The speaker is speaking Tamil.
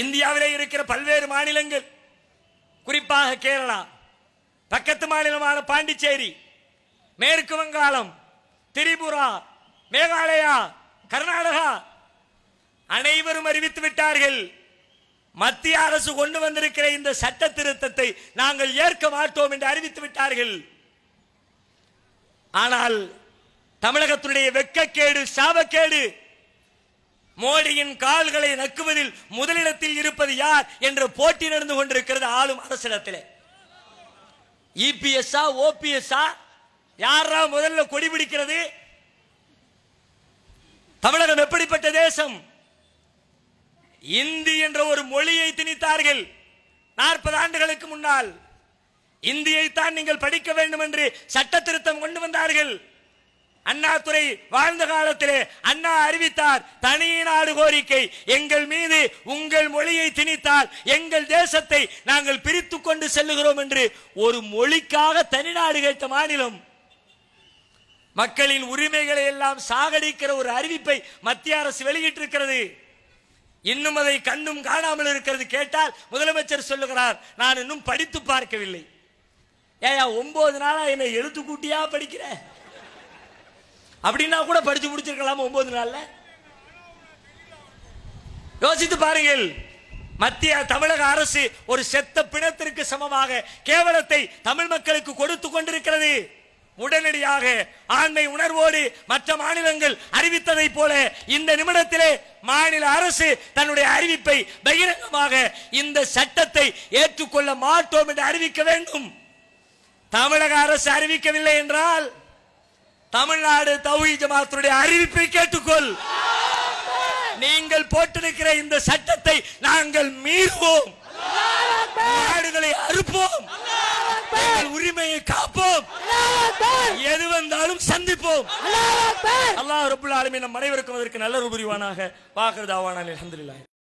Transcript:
இந்தியாவிலே இருக்கிற பல்வேறு மாநிலங்கள் குறிப்பாக கேரளா பக்கத்து மாநிலமான பாண்டிச்சேரி மேற்கு வங்காளம் திரிபுரா மேகாலயா கர்நாடகா அனைவரும் அறிவித்து விட்டார்கள். மத்திய அரசு கொண்டு வந்திருக்கிற இந்த சட்ட திருத்தத்தை நாங்கள் ஏற்க மாட்டோம் என்று அறிவித்து விட்டார்கள். ஆனால் தமிழகத்தினுடைய வெக்கக்கேடு சாபக்கேடு மோடியின் கால்களை நக்குவதில் முதலிடத்தில் இருப்பது யார் என்ற போட்டி நடந்து கொண்டிருக்கிறது ஆளும் அரசிடத்திலே. இபிஎஸ்ஆ ஓபிஎஸ்ஆ யாரா முதல்ல கொடி பிடிக்கிறது? தமிழகம் எப்படிப்பட்ட தேசம்? இந்தி என்ற ஒரு மொழியை திணித்தார்கள் நாற்பது ஆண்டுகளுக்கு முன்னால். இந்தியைத்தான் நீங்கள் படிக்க வேண்டும் என்று சட்ட திருத்தம் கொண்டு வந்தார்கள். அண்ணாதுரை வாழ்ந்த காலத்திலே அண்ணா அறிவித்தார் தனி நாடு கோரிக்கை. எங்கள் மீது உங்கள் மொழியை திணித்தால் எங்கள் தேசத்தை நாங்கள் பிரித்து கொண்டு செல்லுகிறோம் என்று ஒரு மொழிக்காக தனிநாடு கேட்ட மாநிலம். மக்களின் உரிமைகளை எல்லாம் சாகடிக்கிற ஒரு அறிவிப்பை மத்திய அரசு வெளியிட்டிருக்கிறது. இன்னும் அதை கண்ணும் காணாமல் இருக்கிறது கேட்டால் முதலமைச்சர் சொல்லுகிறார் நான் இன்னும் படித்து பார்க்கவில்லை. ஏயா ஒன்பது நாளா என்னை எழுத்து கூட்டியா அப்படின்னா கூட படிச்சு முடிச்சிருக்கலாம் ஒன்பது நாள்ல? யோசித்து பாருங்கள். மத்திய தமிழக அரசு ஒரு செத்த பிணத்திற்கு சமமாக கேவலத்தை தமிழ் மக்களுக்கு கொடுத்து கொண்டிருக்கிறது. உடனடியாக ஆண்மை உணர்வோடு மற்ற மாநிலங்கள் அறிவித்ததைப் போல இந்த நிமிடத்திலே மாநில அரசு தன்னுடைய அறிவிப்பை பகிரங்கமாக இந்த சட்டத்தை ஏற்றுக்கொள்ள மாட்டோம் என்று அறிவிக்க வேண்டும். தமிழக அரசு அறிவிக்கவில்லை என்றால் தமிழ்நாடு தௌஹி ஜமாத்துடைய அறிவிப்பை கேட்டுக்கொள். நீங்கள் போட்டிருக்கிற இந்த சட்டத்தை நாங்கள் மீறுவோம். நாடுகளை அறுப்போம். உரிமையை காப்போம். எது வந்தாலும் சந்திப்போம். அல்லாஹ் ரபுல் ஆலமீன் நம் அனைவருக்கும் அதற்கு நல்ல ஒரு புரிவானாக வாக்குறதாவான அலமதுல்லாஹ்